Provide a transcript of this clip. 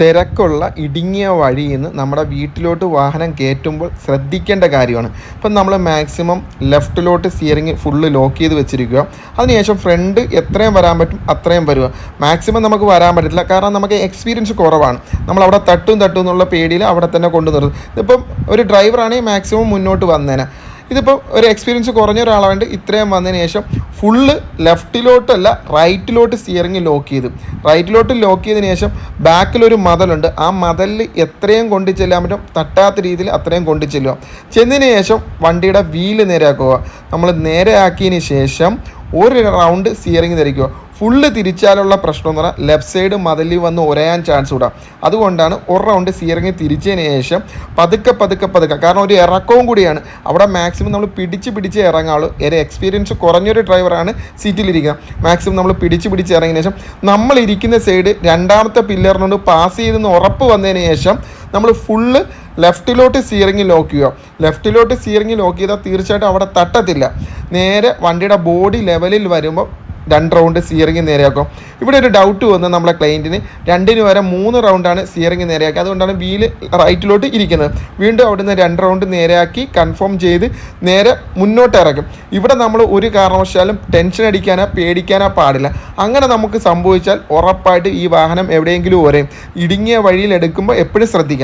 തിരക്കുള്ള ഇടുങ്ങിയ വഴിയിൽ നിന്ന് നമ്മുടെ വീട്ടിലോട്ട് വാഹനം കയറ്റുമ്പോൾ ശ്രദ്ധിക്കേണ്ട കാര്യമാണ്. ഇപ്പം നമ്മൾ മാക്സിമം ലെഫ്റ്റിലോട്ട് സ്റ്റിയറിംഗ് ഫുള്ള് ലോക്ക് ചെയ്ത് വെച്ചിരിക്കുക. അതിനുശേഷം ഫ്രണ്ട് എത്രയും വരാൻ പറ്റും അത്രയും വരിക. മാക്സിമം നമുക്ക് വരാൻ പറ്റില്ല കാരണം നമുക്ക് എക്സ്പീരിയൻസ് കുറവാണ്. നമ്മൾ അവിടെ തട്ടും തട്ടും എന്നുള്ള പേടിയിൽ അവിടെ തന്നെ കൊണ്ടു നിർത്തും. ഇതിപ്പം ഒരു ഡ്രൈവറാണെങ്കിൽ മാക്സിമം മുന്നോട്ട് വന്നേനെ. ഇതിപ്പോൾ ഒരു എക്സ്പീരിയൻസ് കുറഞ്ഞ ഒരാളാണ്ട് ഇത്രയും വന്നതിന് ശേഷം ഫുള്ള് ലെഫ്റ്റിലോട്ടല്ല റൈറ്റിലോട്ട് സ്റ്റിയറിംഗ് ലോക്ക് ചെയ്ത്. റൈറ്റിലോട്ട് ലോക്ക് ചെയ്തതിന് ശേഷം ബാക്കിലൊരു മതലുണ്ട്. ആ മതലിൽ എത്രയും കൊണ്ട് ചെല്ലാൻ പറ്റും തട്ടാത്ത രീതിയിൽ അത്രയും കൊണ്ട് ചെല്ലുക. ചെന്നതിന് ശേഷം വണ്ടിയുടെ വീൽ നേരെയാക്കുക നമ്മൾ നേരെയാക്കിയതിന് ശേഷം ഒരു റൗണ്ട് സ്റ്റിയറിംഗ് ധരിക്കുക. ഫുള്ള് തിരിച്ചാലുള്ള പ്രശ്നം എന്ന് പറഞ്ഞാൽ ലെഫ്റ്റ് സൈഡ് മതിലിൽ വന്ന് ഉരയാൻ ചാൻസ് കൂടാം. അതുകൊണ്ടാണ് ഒരു റൗണ്ട് സിയറിങ്ങി തിരിച്ചതിന് ശേഷം പതുക്കെ പതുക്കെ പതുക്കെ കാരണം ഒരു ഇറക്കവും കൂടിയാണ്. അവിടെ മാക്സിമം നമ്മൾ പിടിച്ച് പിടിച്ച് ഇറങ്ങാവുള്ളൂ. ഒരു എക്സ്പീരിയൻസ് കുറഞ്ഞൊരു ഡ്രൈവറാണ് സീറ്റിലിരിക്കുക മാക്സിമം നമ്മൾ പിടിച്ച് പിടിച്ച് ഇറങ്ങിയതിന് ശേഷം നമ്മൾ ഇരിക്കുന്ന സൈഡ് രണ്ടാമത്തെ പില്ലറിനോട് പാസ് ചെയ്തെന്ന് ഉറപ്പ് വന്നതിന് ശേഷം നമ്മൾ ഫുള്ള് ലെഫ്റ്റിലോട്ട് സീറിങ്ങി ലോക്ക് ചെയ്യുക. ലെഫ്റ്റിലോട്ട് സീറിങ്ങി ലോക്ക് ചെയ്താൽ തീർച്ചയായിട്ടും അവിടെ തട്ടത്തില്ല. നേരെ വണ്ടിയുടെ ബോഡി ലെവലിൽ വരുമ്പോൾ രണ്ട് റൗണ്ട് സിയറിങ് നേരെയാക്കും. ഇവിടെ ഒരു ഡൗട്ട് വന്ന് നമ്മളെ ക്ലയന്റിന് രണ്ടിന് വരെ മൂന്ന് റൗണ്ടാണ് സിയറിങ് നേരെയാക്കി. അതുകൊണ്ടാണ് വീൽ റൈറ്റിലോട്ട് ഇരിക്കുന്നത്. വീണ്ടും അവിടുന്ന് രണ്ട് റൗണ്ട് നേരെയാക്കി കൺഫേം ചെയ്ത് നേരെ മുന്നോട്ട് ഇറക്കും. ഇവിടെ നമ്മൾ ഒരു കാരണവശാലും ടെൻഷൻ അടിക്കാനോ പേടിക്കാനോ പാടില്ല. അങ്ങനെ നമുക്ക് സംഭവിച്ചാൽ ഉറപ്പായിട്ട് ഈ വാഹനം എവിടെയെങ്കിലും ഒരേ ഇടുങ്ങിയ വഴിയിൽ എടുക്കുമ്പോൾ എപ്പോഴും ശ്രദ്ധിക്കണം.